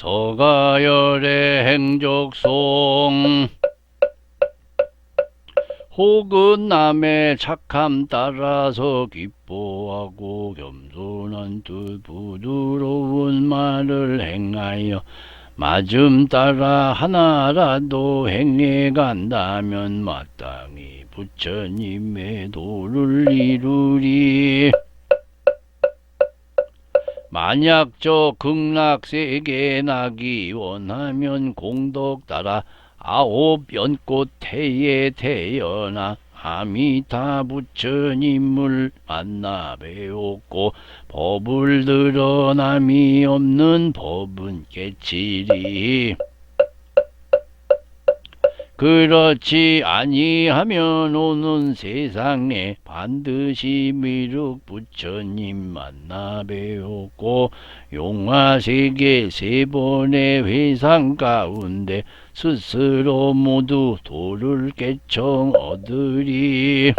서가열의 행적송 혹은 남의 착함 따라서 기뻐하고 겸손한 뜻 부드러운 말을 행하여 맞음 따라 하나라도 행해 간다면 마땅히 부처님의 도를 이루리. 만약 저 극락세계 나기 원하면 공덕 따라 아홉 연꽃 태에 태어나 아미타 부처님을 만나 배웠고 법을 드러남이 없는 법은 깨치리 그렇지 아니하면 오는 세상에 반드시 미륵 부처님 만나 배웠고 용화세계 세 번의 회상 가운데 스스로 모두 도를 깨청 얻으리.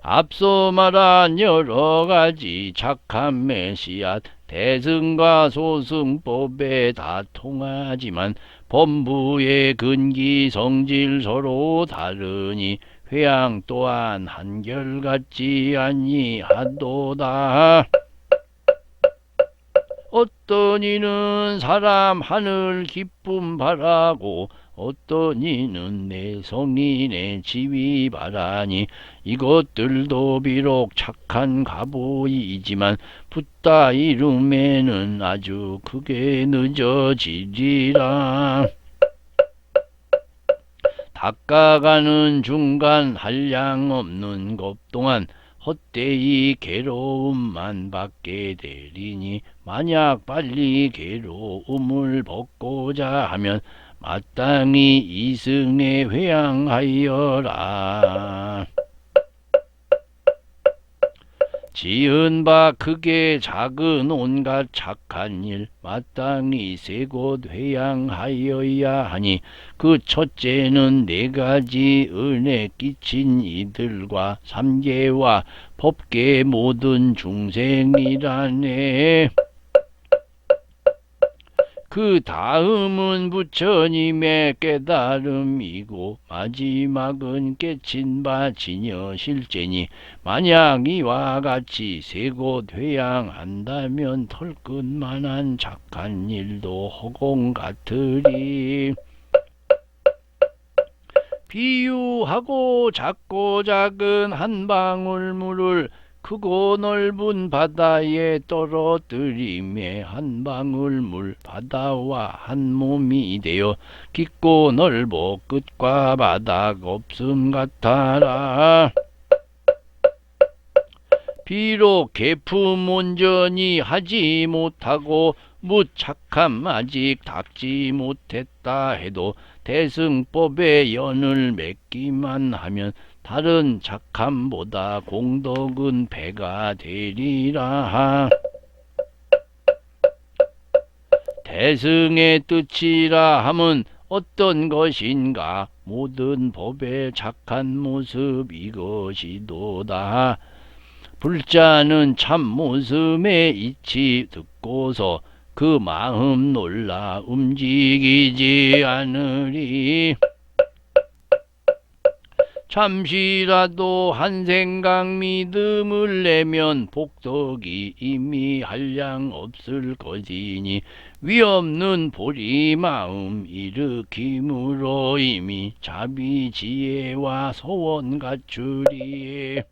앞서 말한 여러 가지 착한 메시앗 대승과 소승법에 다 통하지만 범부의 근기 성질 서로 다르니 회양 또한 한결같지 아니하도다. 어떤 이는 사람 하늘 기쁨 바라고 어떤 이는 내 성인의 지위 바라니 이것들도 비록 착한 가보이지만 붙다 이름에는 아주 크게 늦어지리라. 닦아가는 중간 한량 없는 것 동안 헛되이 괴로움만 받게 되리니 만약 빨리 괴로움을 벗고자 하면 마땅히 이승에 회양하여라. 지은 바 크게 작은 온갖 착한 일 마땅히 세 곳 회양하여야 하니 그 첫째는 네 가지 은혜 끼친 이들과 삼계와 법계 모든 중생이라네. 그 다음은 부처님의 깨달음이고 마지막은 깨친 바 진여 실제니 만약 이와 같이 세 곳 회양한다면 털끝만한 착한 일도 허공 같으리. 비유하고 작고 작은 한 방울 물을 크고 넓은 바다에 떨어뜨림에 한 방울 물 바다와 한 몸이 되어 깊고 넓어 끝과 바닥 없음 같아라. 비록 개품 온전히 하지 못하고 무착함 아직 닦지 못했다 해도 대승법의 연을 맺기만 하면 다른 착함보다 공덕은 배가 되리라. 대승의 뜻이라 함은 어떤 것인가? 모든 법의 착한 모습 이것이도다. 불자는 참 모습에 이치 듣고서 그 마음 놀라 움직이지 않으리. 잠시라도 한 생각 믿음을 내면 복덕이 이미 한량 없을 것이니 위없는 보리 마음 일으킴으로 이미 자비 지혜와 소원 갖추리.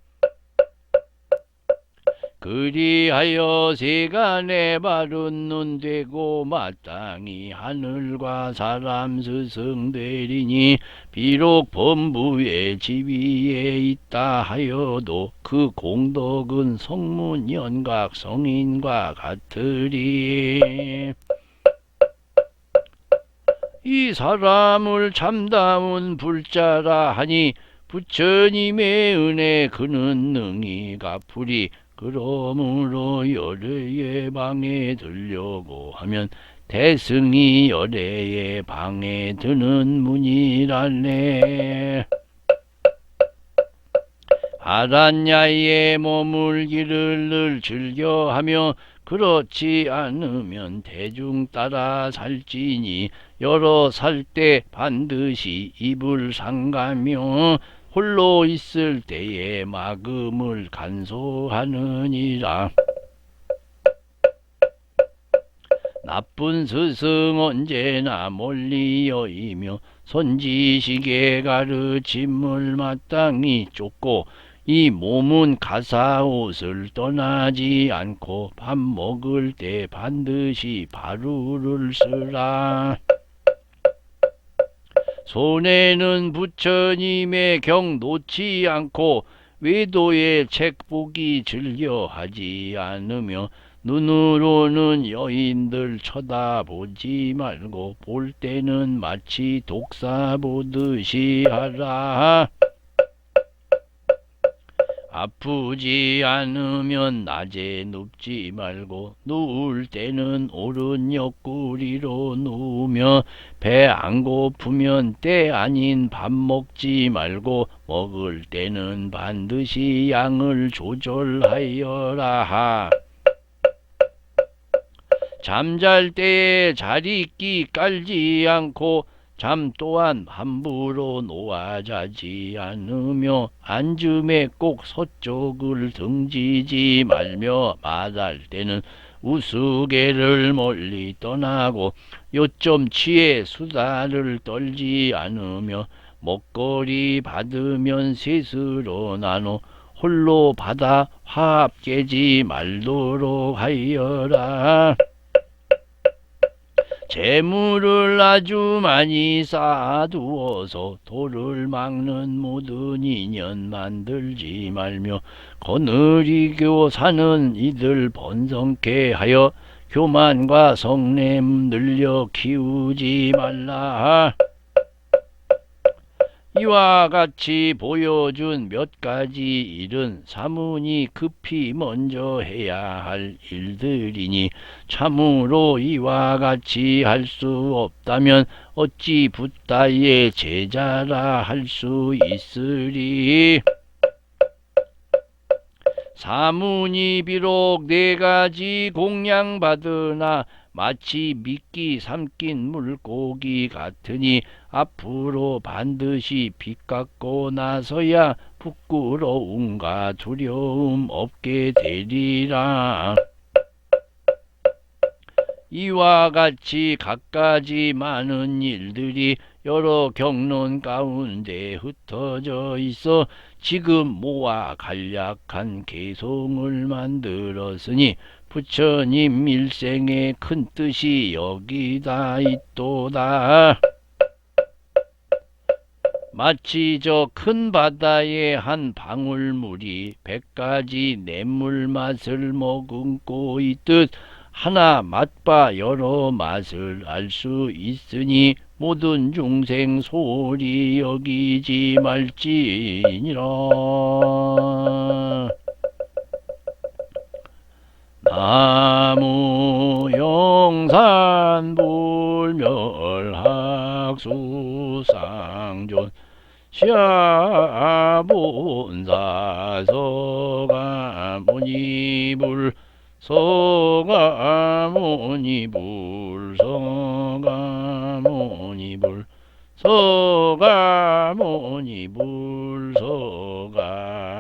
그리하여 세간에 바른 눈 되고 마땅히 하늘과 사람 스승 되리니 비록 범부의 지위에 있다 하여도 그 공덕은 성문 연각 성인과 같으리. 이 사람을 참다운 불자라 하니 부처님의 은혜 그는 능히 갚으리 그러므로 열애의 방에 들려고 하면 대승이 열애의 방에 드는 문이라네. 아란야에 머물기를 늘 즐겨하며 그렇지 않으면 대중 따라 살지니 여러 살 때 반드시 입을 상가며 홀로 있을 때에 마금을 간소하느니라. 나쁜 스승 언제나 멀리 여이며 선지식의 가르침을 마땅히 쫓고 이 몸은 가사 옷을 떠나지 않고 밥 먹을 때 반드시 바루를 쓰라. 손에는 부처님의 경 놓지 않고 외도의 책 보기 즐겨 하지 않으며 눈으로는 여인들 쳐다보지 말고 볼 때는 마치 독사 보듯이 하라. 아프지 않으면 낮에 눕지 말고 누울 때는 오른 옆구리로 누우며 배 안 고프면 때 아닌 밥 먹지 말고 먹을 때는 반드시 양을 조절하여라. 잠잘 때에 자리끼 깔지 않고 잠 또한 함부로 놓아 자지 않으며 앉음에 꼭 서쪽을 등지지 말며 말할 때는 우스개를 멀리 떠나고 요점 취해 수다를 떨지 않으며 먹거리 받으면 셋으로 나눠 홀로 받아 화합 깨지 말도록 하여라. 재물을 아주 많이 쌓아두어서 도를 막는 모든 인연 만들지 말며 거느리 교 사는 이들 번성케 하여 교만과 성냄 늘려 키우지 말라. 이와 같이 보여준 몇 가지 일은 사문이 급히 먼저 해야 할 일들이니 참으로 이와 같이 할 수 없다면 어찌 붓다의 제자라 할 수 있으리. 사문이 비록 네 가지 공양 받으나 마치 미끼 삼킨 물고기 같으니 앞으로 반드시 빚 갚고 나서야 부끄러움과 두려움 없게 되리라. 이와 같이 갖가지 많은 일들이 여러 경론 가운데 흩어져 있어 지금 모아 간략한 개송을 만들었으니 부처님 일생의 큰 뜻이 여기다 있도다. 마치 저 큰 바다의 한 방울물이 백 가지 냇물 맛을 머금고 있듯 하나 맛봐 여러 맛을 알 수 있으니 모든 중생 소리 여기지 말지니라. 나무 영산 불멸학수상존 샤본사서가 무니불 서가 무니불 서가 무니불 서가 무니불 서가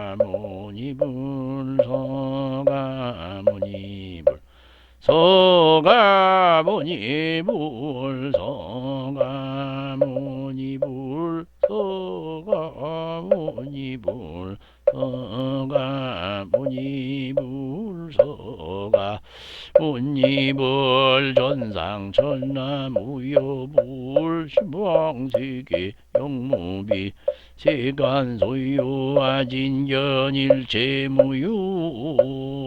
서가 무니불 서가 무니불 서가 무니불 서가 무니불 서가 무니불 전상 천나 무여불 신방세계 영무비 세간 소유아진 연일체 무유